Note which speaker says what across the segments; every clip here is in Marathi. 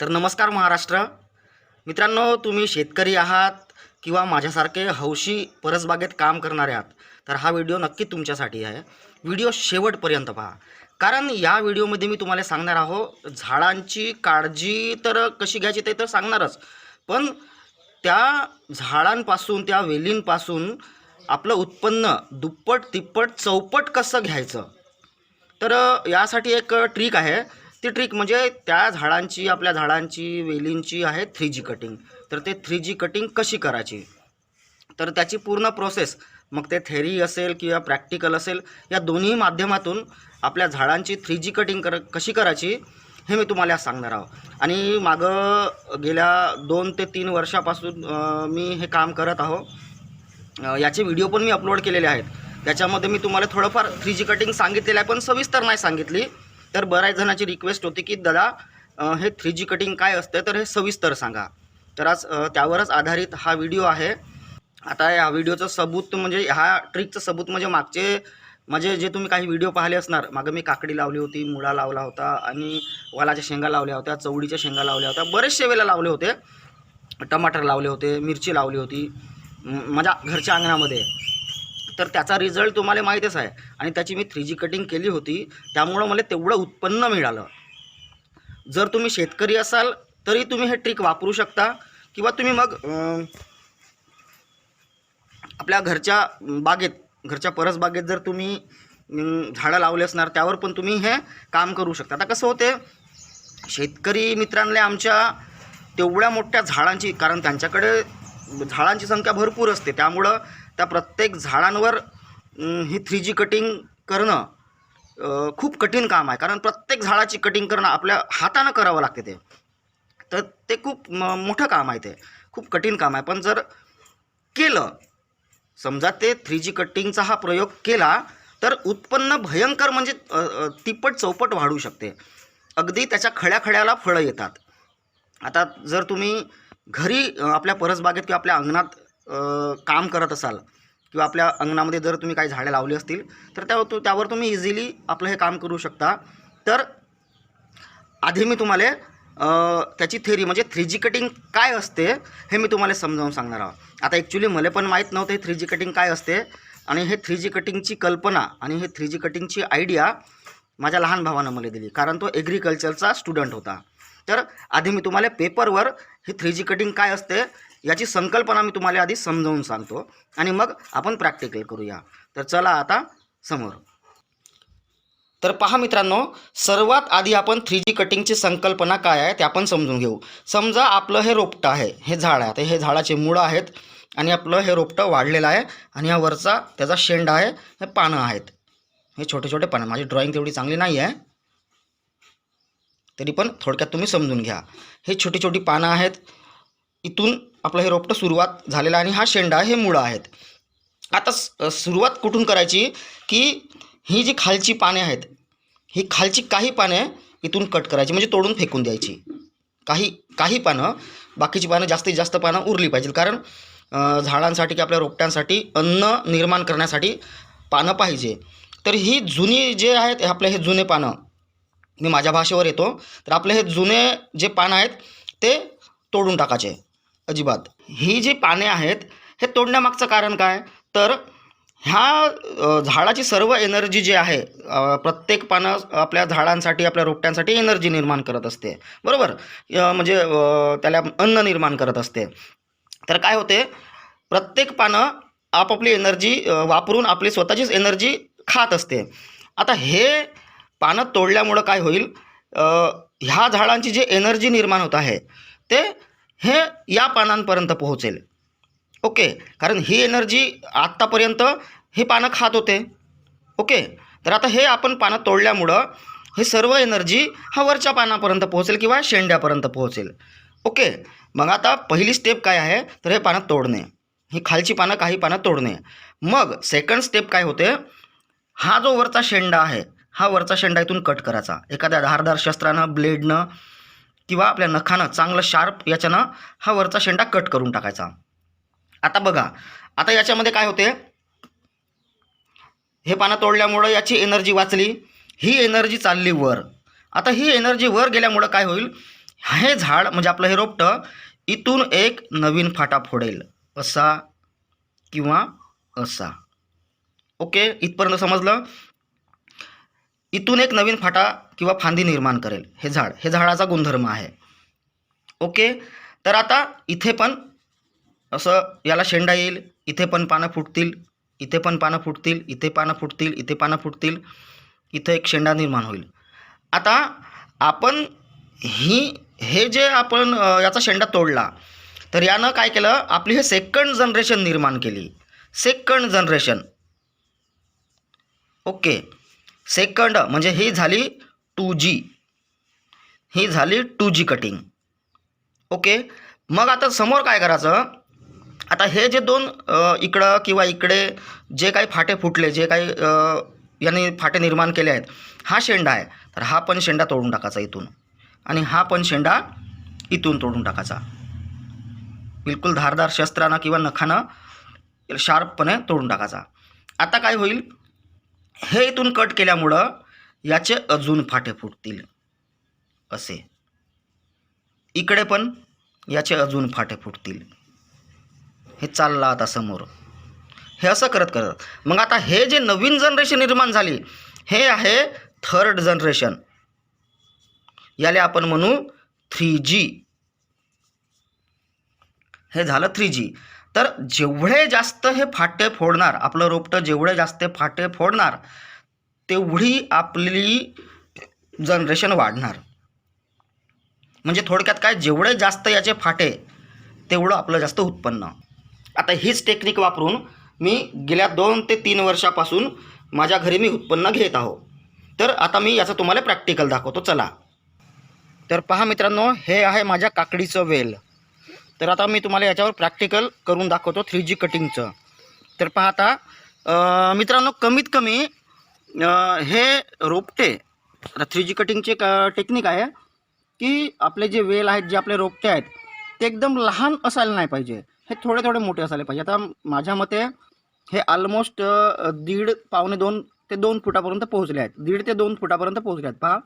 Speaker 1: तर नमस्कार महाराष्ट्र. मित्रांनो तुम्ही शेतकरी आहात किंवा माझ्यासारखे हौशी परसबागेत काम करणारे आहात तर हा व्हिडिओ नक्की तुमच्यासाठी आहे. व्हिडिओ शेवटपर्यंत पहा. कारण या व्हिडिओमध्ये मी तुम्हाला सांगणार आहो झाडांची काळजी तर कशी घ्यायची ते तर सांगणारच. पण त्या झाडांपासून त्या वेलींपासून आपलं उत्पन्न दुप्पट तिप्पट चौपट कसं घ्यायचं? तर यासाठी एक ट्रिक आहे. ती ट्रिक म्हणजे त्या झाडांची आपल्या झाडांची वेलींची आहे थ्री जी कटिंग तर ते थ्री जी कटिंग कशी करायची? तर त्याची पूर्ण प्रोसेस मग ते थेरी असेल किंवा प्रॅक्टिकल असेल या दोन्ही माध्यमातून आपल्या झाडांची थ्री जी कटिंग कर कशी करायची हे मी तुम्हाला सांगणार आहो. आणि मागं गेल्या दोन ते तीन वर्षापासून मी हे काम करत आहो. याचे व्हिडिओ पण मी अपलोड केलेले आहेत. त्याच्यामध्ये मी तुम्हाला थोडंफार थ्री जी कटिंग सांगितलेलं आहे पण सविस्तर नाही सांगितली. तर बऱ्याच जणांची रिक्वेस्ट होती की दादा हे थ्री जी कटिंग काय असते तर हे सविस्तर सांगा. तर आज त्यावरच आधारित हा व्हिडिओ आहे. आता या व्हिडिओचं सबूत म्हणजे ह्या ट्रिकचं सबूत म्हणजे मागचे म्हणजे जे तुम्ही काही व्हिडिओ पाहिले असणार मागं मी काकडी लावली होती मुळा लावला होता आणि वालाच्या शेंगा लावल्या होत्या चवडीच्या शेंगा लावल्या होत्या बरेचसे वेळेला लावले होते. टमाटर लावले होते मिरची लावली होती. माझ्या घरच्या अंगणामध्ये. तर त्याचा रिझल्ट तुम्हाला माहीतच आहे. आणि त्याची मी थ्री जी कटिंग केली होती त्यामुळं मला तेवढं उत्पन्न मिळालं. जर तुम्ही शेतकरी असाल तरी तुम्ही हे ट्रिक वापरू शकता. किंवा तुम्ही मग आपल्या घरच्या बागेत घरच्या परसबागेत जर तुम्ही झाडं लावले असणार त्यावर पण तुम्ही हे काम करू शकता. आता कसं होते शेतकरी मित्रांना आमच्या तेवढ्या मोठ्या झाडांची कारण त्यांच्याकडे झाडांची संख्या भरपूर असते. त्यामुळं त्या प्रत्येक झाडांवर ही थ्री जी कटिंग करणं खूप कठीण काम आहे. कारण प्रत्येक झाडाची कटिंग करणं आपल्या हातानं करावं लागते ते. तर ते खूप म मोठं काम आहे ते. खूप कठीण काम आहे. पण जर केलं समजा ते थ्री जी कटिंगचा हा प्रयोग केला तर उत्पन्न भयंकर म्हणजे तिप्पट चौपट वाढू शकते. अगदी त्याच्या खड्या खड्याला फळं येतात. आता जर तुम्ही घरी आपल्या परसबागेत किंवा आपल्या अंगणात काम करत असाल किंवा आपल्या अंगणामध्ये जर तुम्ही काही झाडे लावली असतील तर त्या तु- त्यावर तुम्ही इझिली आपलं हे काम करू शकता. तर आधी मी तुम्हाला त्याची थेरी म्हणजे थ्री जी कटिंग काय असते हे मी तुम्हाला समजावून सांगणार आहोत. आता ॲक्च्युली मला पण माहीत नव्हतं हे थ्री जी कटिंग काय असते. आणि हे थ्री जी कटिंगची कल्पना आणि हे थ्री जी कटिंगची आयडिया माझ्या लहान भावानं मला दिली. कारण तो ॲग्रिकल्चरचा स्टुडंट होता. तर आधी मी तुम्हाला पेपरवर ही थ्री जी कटिंग काय असते याची संकल्पना मी तुम्हाला आधी समजावून सांगतो आणि मग आपण प्रॅक्टिकल करूया. तर चला आता समोर. तर पहा मित्रांनो सर्वात आधी आपण थ्री जी कटिंगची संकल्पना काय आहे ते आपण समजून घेऊ. समजा आपलं हे रोपटं आहे हे झाड आहे. तर हे झाडाचे मुळं आहेत आणि आपलं हे रोपटं वाढलेलं आहे आणि हा वरचा त्याचा शेंड आहे हे पानं आहेत. हे छोटे छोटे पानं. माझी ड्रॉइंग तेवढी चांगली नाही आहे तरी पण थोडक्यात तुम्ही समजून घ्या. हे छोटी छोटी पानं आहेत. इथून आपलं हे रोपटं सुरुवात झालेलं आहे आणि हा शेंडा हे मुळं आहेत. आता सुरुवात कुठून करायची की ही जी खालची पाने आहेत ही खालची काही पाने इथून कट करायची म्हणजे तोडून फेकून द्यायची. काही काही पानं बाकीची पानं जास्तीत जास्त पानं उरली पाहिजेत. कारण झाडांसाठी की आपल्या रोपट्यांसाठी अन्न निर्माण करण्यासाठी पानं पाहिजे. तर ही जुनी जे आहेत आपले हे जुने पानं मी माझ्या भाषेवर येतो तर आपले हे जुने जे पानं आहेत ते तोडून टाकायचे. अजिबात. ही जी पाने आहेत हे तोडण्यामागचं कारण काय? तर ह्या झाडाची सर्व एनर्जी जी आहे प्रत्येक पानं आपल्या झाडांसाठी आपल्या रोपट्यांसाठी एनर्जी निर्माण करत असते. बरोबर? म्हणजे त्याला अन्न निर्माण करत असते. तर काय होते? प्रत्येक पानं आपापली एनर्जी वापरून आपली स्वतःचीच एनर्जी खात असते. आता हे पानं तोडल्यामुळं काय होईल? ह्या झाडांची जी एनर्जी निर्माण होत आहे ते हे या पानांपर्यंत पोहोचेल. ओके? कारण ही एनर्जी आत्तापर्यंत हे पानं खात होते. ओके? तर आता हे आपण पानं तोडल्यामुळं हे सर्व एनर्जी हा वरच्या पानापर्यंत पोहोचेल किंवा शेंड्यापर्यंत पोहोचेल. ओके? मग आता पहिली स्टेप काय आहे? तर हे पानं तोडणे. ही खालची पानं काही पानं तोडणे. मग सेकंड स्टेप काय होते? हा जो वरचा शेंडा आहे हा वरचा शेंडा इथून कट करायचा. एखाद्या धारदार शस्त्रानं ब्लेडनं किंवा आपल्या नखानं चांगलं शार्प याच्यानं हा वरचा शेंडा कट करून टाकायचा. आता बघा आता याच्यामध्ये काय होते? हे पानं तोडल्यामुळं याची एनर्जी वाचली. ही एनर्जी चालली वर. आता ही एनर्जी वर गेल्यामुळं काय होईल? हे झाड म्हणजे आपलं हे रोपटं इथून एक नवीन फाटा फोडेल. असा किंवा असा. ओके? इथपर्यंत समजलं? इथून एक नवीन फाटा किंवा फांदी निर्माण करेल. हे झाड हे झाडाचा गुणधर्म आहे. ओके? तर आता इथे पण असं याला शेंडा येईल. इथे पण पानं फुटतील. इथे पण पानं फुटतील. इथे पानं फुटतील. इथे पानं फुटतील. इथं एक शेंडा निर्माण होईल. आता आपण ही हे जे आपण याचा शेंडा तोडला तर यानं काय केलं? आपली हे सेकंड जनरेशन निर्माण केली. Second generation okay? सेकंड म्हणजे ही झाली टू जी ही झाली टू जी कटिंग ओके? मग आता समोर काय करायचं? आता हे जे दोन इकडं किंवा इकडे जे काही फाटे फुटले जे काही यांनी फाटे निर्माण केले आहेत हा शेंडा आहे. तर हा पण शेंडा तोडून टाकायचा इथून. आणि हा पण शेंडा इथून तोडून टाकायचा. बिलकुल धारदार शस्त्रानं किंवा नखानं शार्पपणे तोडून टाकायचा. आता काय होईल? हे इथून कट केल्यामुळं याचे अजून फाटे फुटतील असे. इकडे पण याचे अजून फाटे फुटतील. हे चाललं आता समोर. हे असं करत करत. मग आता हे जे नवीन जनरेशन निर्माण झाली हे आहे थर्ड जनरेशन याला आपण म्हणू थ्री जी हे झालं थ्री जी तर जेवढे जास्त हे फाटे फोडणार आपलं रोपटं जेवढे जास्त फाटे फोडणार तेवढी आपली जनरेशन वाढणार. म्हणजे थोडक्यात काय जेवढे जास्त याचे फाटे तेवढं आपलं जास्त उत्पन्न. आता हीच टेक्निक वापरून मी गेल्या दोन ते तीन वर्षापासून माझ्या घरी मी उत्पन्न घेत आहो. तर आता मी याचं तुम्हाला प्रॅक्टिकल दाखवतो. चला. तर पहा मित्रांनो हे आहे माझ्या काकडीचं वेल. तर आता मी तुम्हाला याच्यावर प्रॅक्टिकल करून दाखवतो थ्री जी कटिंगचं तर पहा आता मित्रांनो कमीत कमी हे रोपटे आता थ्री जी कटिंगचे एक टेक्निक आहे की आपले जे वेल आहेत जे आपले रोपटे आहेत ते एकदम लहान असायला नाही पाहिजे. हे थोडे थोडे मोठे असायला पाहिजे. आता माझ्या मते हे ऑलमोस्ट दीड पावणे दोन ते दोन फुटापर्यंत पोहोचले आहेत. दीड ते दोन फुटापर्यंत पोहोचले आहेत. पहा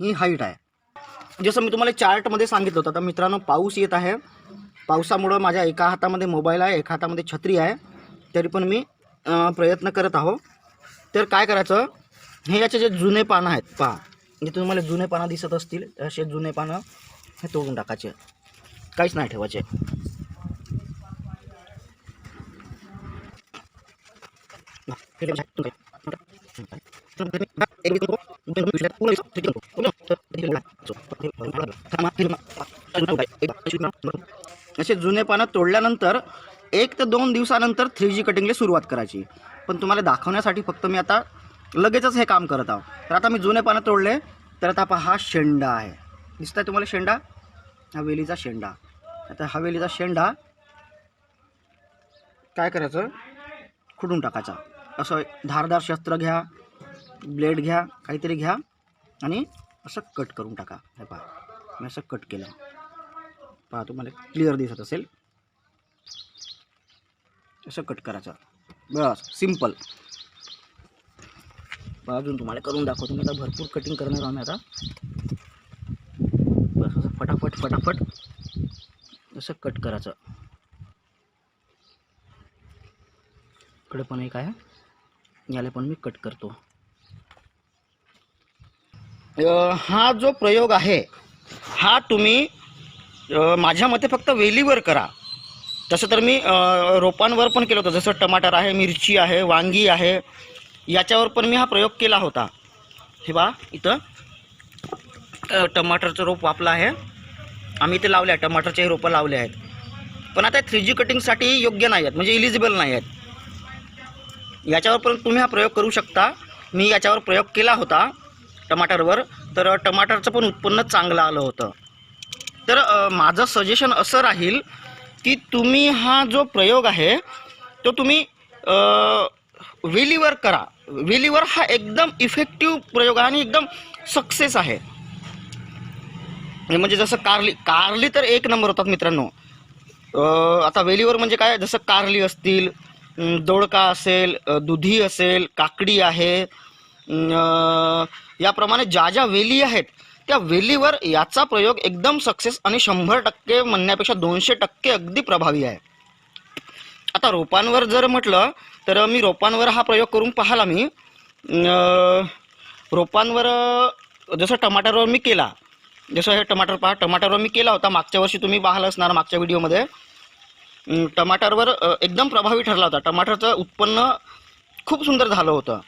Speaker 1: ही हाईट आहे. म्हणजे जसं मी तुम्हाला चार्टमध्ये सांगितलं होतं. आता मित्रांनो पाऊस येत आहे. पावसामुळं माझ्या एका हातामध्ये मोबाईल आहे एका हातामध्ये छत्री आहे. तरी पण मी प्रयत्न करत आहो. तर काय करायचं? हे याचे जे जुने पानं आहेत पहा. जे तुम्हाला जुने पानं दिसत असतील असे जुने पानं हे तोडून टाकायचे. काहीच नाही ठेवायचे. असे जुने पानं तोडल्यानंतर एक ते दोन दिवसानंतर थ्री जी कटिंगला सुरुवात करायची. पण तुम्हाला दाखवण्यासाठी फक्त मी आता लगेचच हे काम करत आहो. तर आता मी जुने पानं तोडले तर आता पहा हा शेंडा आहे. दिसत आहे तुम्हाला शेंडा? हवेलीचा शेंडा. आता हवेलीचा शेंडा काय करायचं? खुडून टाकायचा. असं धारदार शस्त्र घ्या ब्लेड घ्या काहीतरी घ्या आणि असं कट करून टाका. हे पहा मी असं कट केलं. पहा तुम्हाला क्लिअर दिसत असेल. असं कट करायचं. बस सिंपल अजून तुम्हाला करून दाखवतो. मी आता भरपूर कटिंग करणार आम्ही आता. बस असं फटाफट फटाफट असं कट करायचं. इकडे पण एक आहे याला पण मी कट करतो. हा जो प्रयोग आहे हा तुम्ही माझ्या मते फक्त वेलीवर करा. तसं तर मी रोपांवर पण केलं होतं जसं टमाटर आहे मिरची आहे वांगी आहे याच्यावर पण मी हा प्रयोग केला होता. हे बा इथं टमाटरचं रोप वापलं आहे. आम्ही इथे लावले आहे टमाटरचे रोपं लावले आहेत. पण आता थ्री जी कटिंगसाठी योग्य नाही आहेत म्हणजे इलिजिबल नाही आहेत. याच्यावर पण तुम्ही हा प्रयोग करू शकता. मी याच्यावर प्रयोग केला होता. टमाटरवर तर टमाटरचं पण उत्पन्न चांगलं आलं होतं. तर माझं सजेशन असं राहील की तुम्ही हा जो प्रयोग आहे तो तुम्ही वेलीवर करा. वेलीवर हा एकदम इफेक्टिव्ह प्रयोग आहे आणि एकदम सक्सेस आहे. म्हणजे जसं कारली कारली तर एक नंबर होतात मित्रांनो. आता वेलीवर म्हणजे काय? जसं कारली असतील दोडका असेल दुधी असेल काकडी आहे याप्रमाणे ज्या ज्या वेली आहेत त्या वेलीवर याचा प्रयोग एकदम सक्सेस आणि शंभर टक्के म्हणण्यापेक्षा दोनशे टक्के अगदी प्रभावी आहे. आता रोपांवर जर म्हटलं तर मी रोपांवर हा प्रयोग करून पाहिला मी. रोपांवर जसं टमाटरवर मी केला जसं हे टमाटर पहा टमाटरवर मी केला होता. मागच्या वर्षी तुम्ही पाहिलं असणार मागच्या व्हिडिओमध्ये टमाटरवर एकदम प्रभावी ठरला होता. टमाटरचं उत्पन्न खूप सुंदर झालं होतं.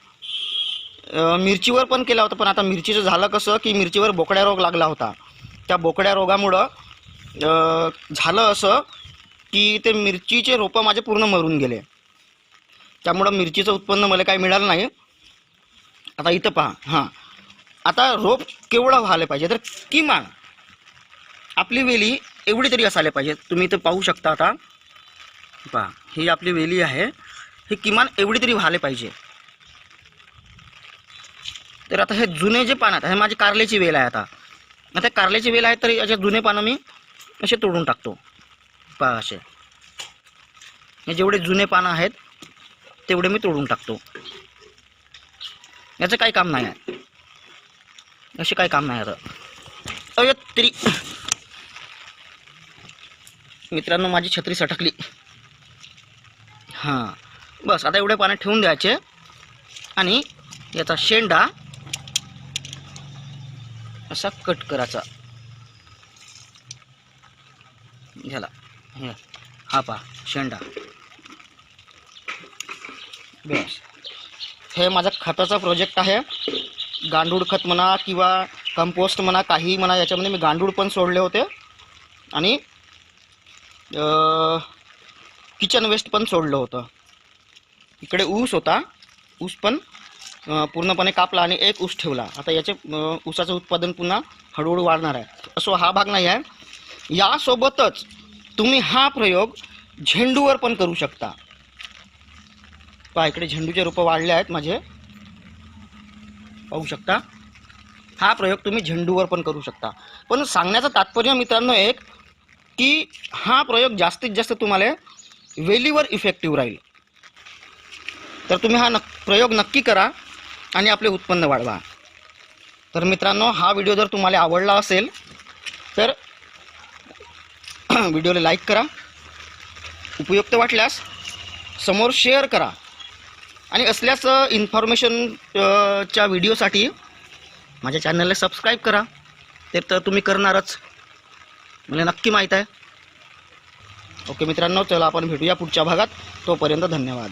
Speaker 1: मिरचीवर पण केला होता पण आता मिरचीचं झालं कसं की मिरचीवर बोकड्या रोग लागला होता. त्या बोकड्या रोगामुळं झालं असं की ते मिरचीचे रोपं माझे पूर्ण मरून गेले. त्यामुळं मिरचीचं उत्पन्न मला काही मिळालं नाही. आता इथं पहा हां. आता रोप केवढं व्हायला पाहिजे? तर किमान आपली वेली एवढी तरी असायला पाहिजे. तुम्ही इथं पाहू शकता आता. पहा ही आपली वेली आहे. हे किमान एवढी तरी व्हायला पाहिजे. तर आता हे जुने जे पानं आहेत हे माझी कारल्याची वेल आहे आता. आता कारल्याची वेल आहे तरी याचे जुने पानं मी असे तोडून टाकतो? पहा असे. हे जेवढे जुने पानं आहेत तेवढे मी तोडून टाकतो. याचं काही काम नाही आहे. असे काही काम नाही आता. अय तरी. मित्रांनो माझी छत्री सटकली. हां. बस आता एवढे पानं ठेवून द्यायचे आणि याचा शेंडा असा कट करायचा. झाला हा. पहा शेंडा. बस. हे माझा खताचा प्रोजेक्ट आहे. गांडूळ खत म्हणा किंवा कंपोस्ट म्हणा काही म्हणा याच्यामध्ये मी गांडूळ पण सोडले होते. आणि किचन वेस्ट पण सोडलं होतं. इकडे ऊस होता. ऊस पण पूर्णपणे कापला आणि एक ऊस ठेवला. आता याचे ऊसाचं उत्पादन पुन्हा हळूहळू वाढणार आहे. असो हा भाग नाही आहे. यासोबतच तुम्ही हा प्रयोग झेंडूवर पण करू शकता. पहा इकडे झेंडूचे रोपं वाढले आहेत माझे. पाहू शकता? हा प्रयोग तुम्ही झेंडूवर पण करू शकता. पण सांगण्याचं तात्पर्य मित्रांनो एक की हा प्रयोग जास्तीत जास्त तुम्हाला वेलीवर इफेक्टिव्ह राहील. तर तुम्ही हा नक प्रयोग नक्की करा. आणि आपले उत्पन्न वाढवा. तर मित्रांनो हा व्हिडिओ जर तुम्हाला आवडला असेल तर व्हिडिओला लाईक करा. उपयुक्त वाटल्यास समोर शेअर करा. आणि असल्याच इन्फॉर्मेशनच्या व्हिडिओसाठी माझ्या चॅनलला सबस्क्राईब करा. ते तर तुम्ही करणारच. मला नक्की माहीत आहे. ओके मित्रांनो चला आपण भेटूया पुढच्या भागात. तोपर्यंत धन्यवाद.